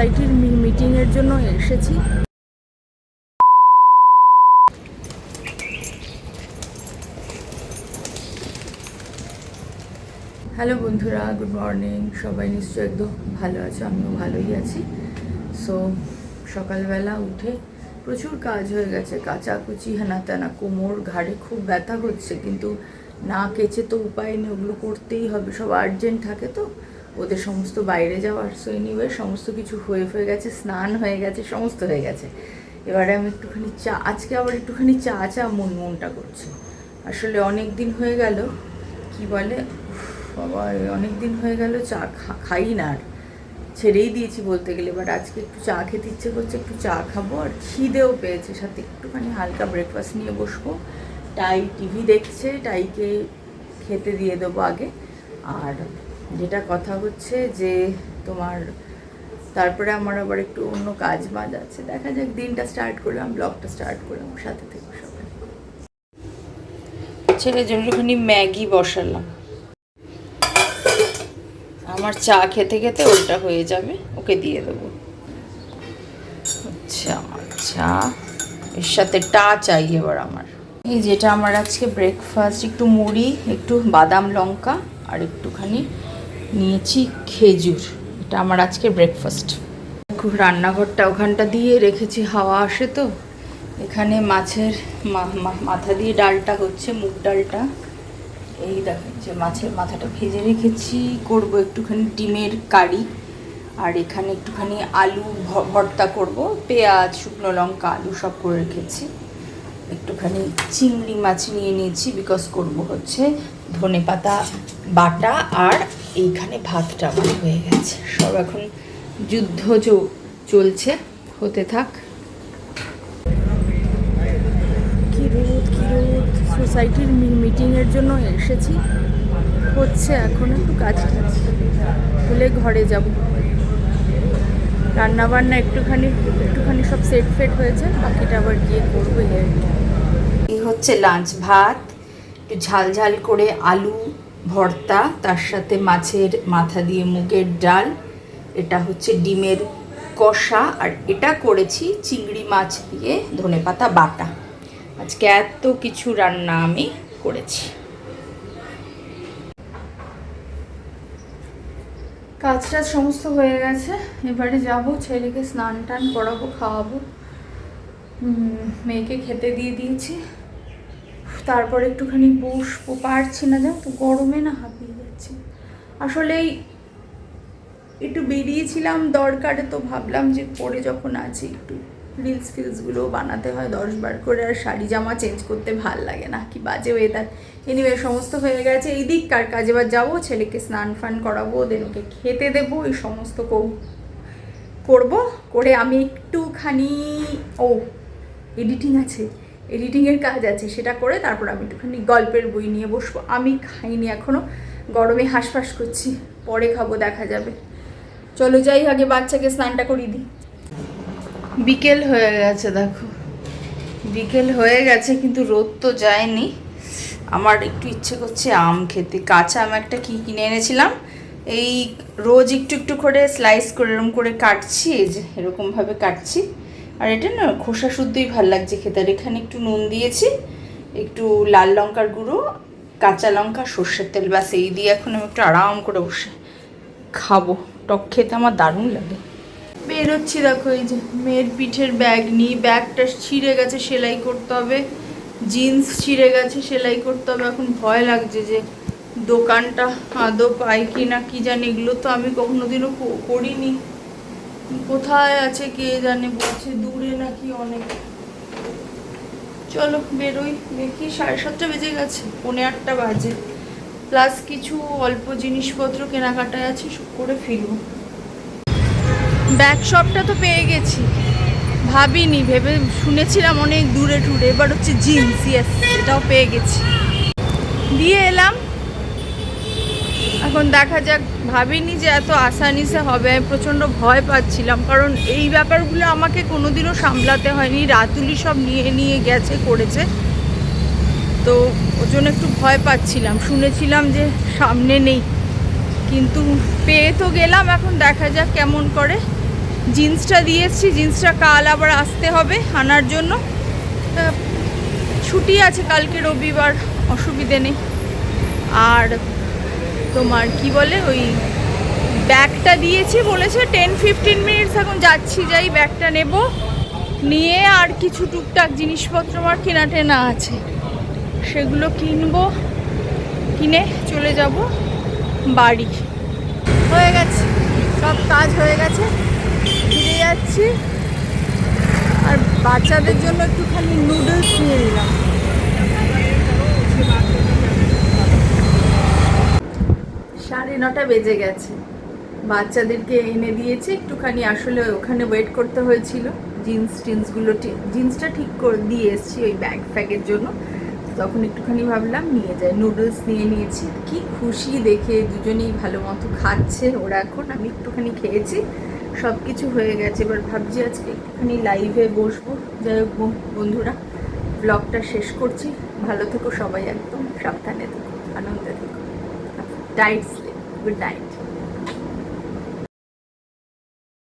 সোসাইটির মিটিংয়ের জন্য এসেছি। হ্যালো বন্ধুরা, গুড মর্নিং। সবাই নিশ্চয়ই একদম ভালো আছো, আমিও ভালোই আছি। সো, সকালবেলা উঠে প্রচুর কাজ হয়ে গেছে। কাচাকুচি হেনা তেনা কোমর, ঘাড়ে খুব ব্যথা হচ্ছে, কিন্তু না কেচে তো উপায় নেই, ওগুলো করতেই হবে, সব আর্জেন্ট থাকে তো। ওদের সমস্ত বাইরে যাওয়ার সো এনিওয়ে সমস্ত কিছু হয়ে হয়ে গেছে, স্নান হয়ে গেছে, সমস্ত হয়ে গেছে। এবারে আমি একটুখানি চা, আজকে আবার একটুখানি চা চা মন মনটা করছে। আসলে অনেক দিন হয়ে গেল, কি বলে বাবা অনেক দিন হয়ে গেল, চা খাই না আর। ছেড়েই দিয়েছি বলতে গেলে বাট আজকে একটু চা খেতে ইচ্ছে করছে, একটু চা খাব। আর খিদেও পেয়েছে, সাথে একটুখানি হালকা ব্রেকফাস্ট নিয়ে বসবো। টাই টিভি দেখছে, টাইকে খেতে দিয়ে দেবো আগে। আর যেটা কথা হচ্ছে যে তোমার, তারপরে আমার আবার একটু অন্য কাজ বাজ আছে। দেখা যাক, দিনটা স্টার্ট করলাম ব্লগটা স্টার্ট করলাম, সাথে থেকে ছেলের জন্য একটুখানি ম্যাগি বসালাম। আমার চা খেতে খেতে ওটা হয়ে যাবে, ওকে দিয়ে দেবো। আচ্ছা চা। এর সাথে টা চাই এবার আমার। এই যেটা আমার আজকে ব্রেকফাস্ট একটু মুড়ি, একটু বাদাম লঙ্কা, আর একটুখানি নিয়েছি খেজুর। এটা আমার আজকে ব্রেকফাস্ট খুব রান্নাঘরটা ওখানটা দিয়ে রেখেছি, হাওয়া আসে তো। এখানে মাছের মাথা দিয়ে ডালটা হচ্ছে, মুগ ডালটা। এই দেখেন যে মাছের মাথাটা ভেজে রেখেছি, করব একটুখানি ডিমের কারি। আর এখানে একটুখানি আলু ভর্তা করব, পেঁয়াজ, শুকনো লঙ্কা, আলু সব করে রেখেছি। একটুখানি চিংড়ি মাছ নিয়ে নিয়েছি বিকজ করব হচ্ছে ধনে পাতা বাটা আর এইখানে ভাতটা আমার হয়ে গেছে। সব এখন যুদ্ধ চলছে হতে থাক। কি রোদ কি রোদ সোসাইটির মিটিংয়ের জন্য এসেছি। হচ্ছে এখন একটু কাজ টাজ। হলে ঘরে যাব। রান্না বান্না একটুখানি একটুখানি সব সেট ফেট হয়েছে বাকিটা আবার গিয়ে করব এই হচ্ছে লাঞ্চ ভাত। একটু ঝাল ঝাল করে আলু ভর্তা, তার সাথে মাছের মাথা দিয়ে মুগের ডাল, এটা হচ্ছে ডিমের কষা, আর এটা করেছি চিংড়ি মাছ দিয়ে ধনেপাতা বাটা। আজকে এত কিছু রান্না আমি করেছি। কাজ টাজ সমস্ত হয়ে গেছে, এবারে যাব, ছেলেকে স্নান টান করাবো, খাওয়াবো। মেয়েকে খেতে দিয়ে দিয়েছি। তারপর একটুখানি বসবো পারছি না, জানো তো? গরমে না হাঁপিয়ে যাচ্ছে। আসলে একটু বেরিয়েছিলাম দরকারে তো ভাবলাম যে পরে যখন আছি একটু রিলস ফিলসগুলো বানাতে হয়, দশ বার করে, আর শাড়ি জামা চেঞ্জ করতে ভালো লাগে না। কি বাজে ওয়েদার এনিওয়ে সমস্ত হয়ে গেছে। এই দিক কার কাজে এবার যাব? ছেলেকে স্নান ফান করাবো দেন ওকে খেতে দেবো, এই সমস্ত কৌ- করব। করে আমি একটুখানি ও এডিটিং আছে। এডিটিংয়ের কাজ আছে, সেটা করে তারপর আমি একটুখানি গল্পের বই নিয়ে বসবো। আমি খাইনি এখনও গরমে হাঁসফাঁস করছি, পরে খাব, দেখা যাবে। চলো যাই, আগে বাচ্চাকে স্নানটা করিয়ে দিই। বিকেল হয়ে গেছে, দেখো। বিকেল হয়ে গেছে, কিন্তু রোদ তো যায়নি। আমার একটু ইচ্ছে করছে আম খেতে। কাঁচা আম একটা কী কিনে এনেছিলাম। এই রোজ একটু একটু করে স্লাইস করে এরকম করে কাটছি, এই যে এরকমভাবে কাটছি। আর এটা না খোসা শুদ্ধই ভালো লাগছে খেতে। আর এখানে একটু নুন দিয়েছি, একটু লাল লঙ্কার গুঁড়ো, কাঁচা লঙ্কা, সর্ষের তেল, ব্যাস, এই দিয়ে এখন আমি একটু আরাম করে বসে খাব। টক খেতে আমার দারুণ লাগে। বেরোচ্ছি দেখো, এই যে মেয়ের পিঠের ব্যাগ নিই ব্যাগটা ছিঁড়ে গেছে, সেলাই করতে হবে। জিন্স ছিঁড়ে গেছে, সেলাই করতে হবে। এখন ভয় লাগছে যে দোকানটা আদৌ পাই কি না, কি জানি, এগুলো তো আমি কখনো দিনও করিনি। কোথায় আছে কে জানে বলছে, দূরে নাকি অনেক। চলো বেরোই, দেখি সাড়ে সাতটা বেজে গেছে, পৌনে আটটা বাজে। প্লাস কিছু অল্প জিনিসপত্র কেনাকাটায় আছে করে ফিরবো। ব্যাগ শপটা তো পেয়ে গেছি। ভাবিনি, ভেবে শুনেছিলাম অনেক দূরে টুরে এবার হচ্ছে জিন্স ইয়েস এটাও পেয়ে গেছি। দিয়ে এলাম। এখন দেখা যাক, ভাবিনি যে এত আসানিসে হবে, আমি প্রচণ্ড ভয় পাচ্ছিলাম। কারণ এই ব্যাপারগুলো আমাকে কোনোদিনও সামলাতে হয়নি, রাতুলি সব নিয়ে নিয়ে গেছে, করেছে। তো ওর জন্য একটু ভয় পাচ্ছিলাম, শুনেছিলাম যে সামনে নেই। কিন্তু পেয়ে তো গেলাম, এখন দেখা যাক কেমন করে। জিন্সটা দিয়েছি, জিন্সটা কাল আবার আসতে হবে আনার জন্য। ছুটি আছে কালকে রবিবার, অসুবিধে নেই। আর তোমার কি বলে ওই ব্যাগটা দিয়েছি বলেছে টেন ফিফটিন মিনিটস এখন যাচ্ছি, যাই ব্যাগটা নেব। নিয়ে আর কিছু টুকটাক জিনিসপত্র আমার কেনা টেনা আছে। সেগুলো কিনবো, কিনে চলে যাব বাড়ি। হয়ে গেছে, সব কাজ হয়ে গেছে। ফিরে যাচ্ছি। আর বাচ্চাদের জন্য একটুখানি নুডলস নিয়ে নিলাম সাড়ে নটা বেজে গেছে। বাচ্চাদেরকে এনে দিয়েছে, একটুখানি আসলে ওখানে ওয়েট করতে হয়েছিল। জিন্স টিন্সগুলো জিন্সটা ঠিক করে, দিয়ে এসেছি ওই ব্যাগ ফ্যাগের জন্য। তখন একটুখানি ভাবলাম, নিয়ে যাই। নুডলস নিয়ে নিয়েছি। কি খুশি দেখে দুজনেই ভালো মতো খাচ্ছে ওরা এখন। আমি একটুখানি খেয়েছি সব কিছু হয়ে গেছে। এবার ভাবছি আজকে একটুখানি লাইভে বসবো। যাই হোক বন্ধুরা ব্লগটা শেষ করছি। ভালো থেকো সবাই একদম, সাবধানে থেকো, আনন্দে থেকো। ডাইট good night.